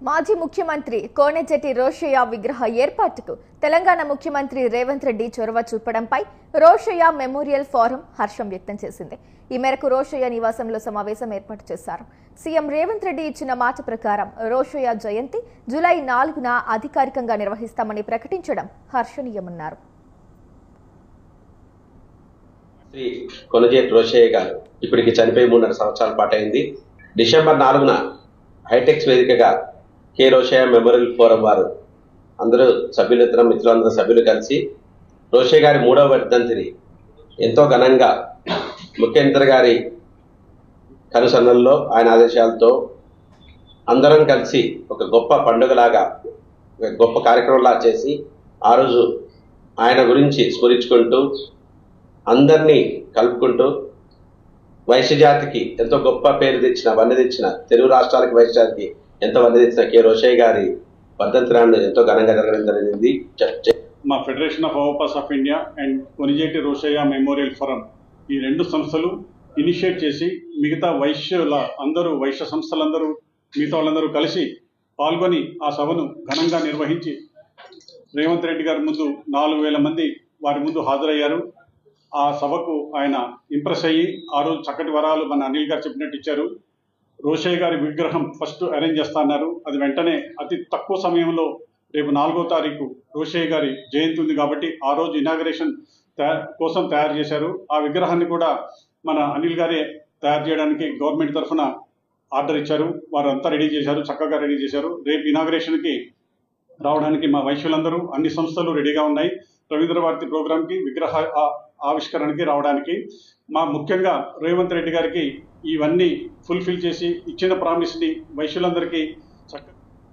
మాజీ ముఖ్యమంత్రి కోనెజెట్టి రోషయ్య విగ్రహ ఏర్పాటుకు తెలంగాణ ముఖ్యమంత్రి రేవంత్ రెడ్డి చొరవ చూపడంపై రోషయ్య మెమోరియల్ ఫోరం హర్షం వ్యక్తం చేసింది. ఈ మేరకు రోషయ్య నివాసంలో సమావేశం ఏర్పాటు చేశారు. సీఎం రేవంత్ రెడ్డి ఇచ్చిన మాట ప్రకారం రోషయ్య జయంతి జూలై నాలుగున అధికారికంగా నిర్వహిస్తామని ప్రకటించడం హర్షణీయమన్నారు. శ్రీ కొనజేటి రోషయ్య గారు ఇప్పటికి చనిపోయి మూడున్నర సంవత్సరాల పాటు అయింది. డిసెంబర్ నాలుగున హైటెక్స్ వేదికగా రోషయ్య మెమోరియల్ ఫోరం వారు. అందరూ సభ్యులు ఇతర మిత్రులందరూ సభ్యులు కలిసి రోషయ్య గారి మూడవ వర్ధంతిని ఎంతో ఘనంగా ముఖ్యమంత్రి గారి కనుసన్నల్లో ఆయన ఆదేశాలతో అందరం కలిసి ఒక గొప్ప పండుగలాగా ఒక గొప్ప కార్యక్రమంలా చేసి ఆ రోజు ఆయన గురించి స్మరించుకుంటూ అందరినీ కలుపుకుంటూ వైశ్య జాతికి ఎంతో గొప్ప పేరు తెచ్చిన వన్నె తెచ్చిన తెలుగు రాష్ట్రాలకు వైశ్య జాతికి కె రోషయ్య గారి వర్ధంతినాన్ని ఎంతో ఘనంగా జరగడం జరిగింది. మా federation of overpass of India and Konijeti Rosaiah memorial forum ఈ రెండు సంస్థలు ఇనిషియేట్ చేసి మిగతా వైశ్యుల అందరూ వైశ్య సంస్థలందరూ మిగతా వాళ్ళందరూ కలిసి పాల్గొని ఆ సభను ఘనంగా నిర్వహించి రేవంత్ రెడ్డి గారి ముందు నాలుగు వేల మంది వారి ముందు హాజరయ్యారు. ఆ సభకు ఆయన ఇంప్రెస్ అయ్యి ఆ రోజు చక్కటి వరాలు మన అనిల్ గారు చెప్పినట్టు ఇచ్చారు. రోషయ్య గారి విగ్రహం ఫస్ట్ అరేంజ్ చేస్తానన్నారు అది వెంటనే అతి తక్కువ సమయంలో రేపు నాలుగో తారీఖు రోషయ్య గారి జయంతి ఉంది కాబట్టి ఆ రోజు ఇనాగరేషన్ కోసం తయారు చేశారు. ఆ విగ్రహాన్ని కూడా మన అనిల్ గారే తయారు చేయడానికి గవర్నమెంట్ తరఫున ఆర్డర్ ఇచ్చారు. వారు అంతా రెడీ చేశారు చక్కగా రెడీ చేశారు. రేపు ఇనాగరేషన్కి రావడానికి మా వైశ్యులందరూ అన్ని సంస్థలు రెడీగా ఉన్నాయి. రవీంద్ర భారతి ప్రోగ్రామ్కి విగ్రహ ఆవిష్కరణకి రావడానికి మా ముఖ్యంగా రేవంత్ రెడ్డి గారికి ఇవన్నీ ఫుల్ఫిల్ చేసి ఇచ్చిన ప్రామిస్ని వైశ్యులందరికీ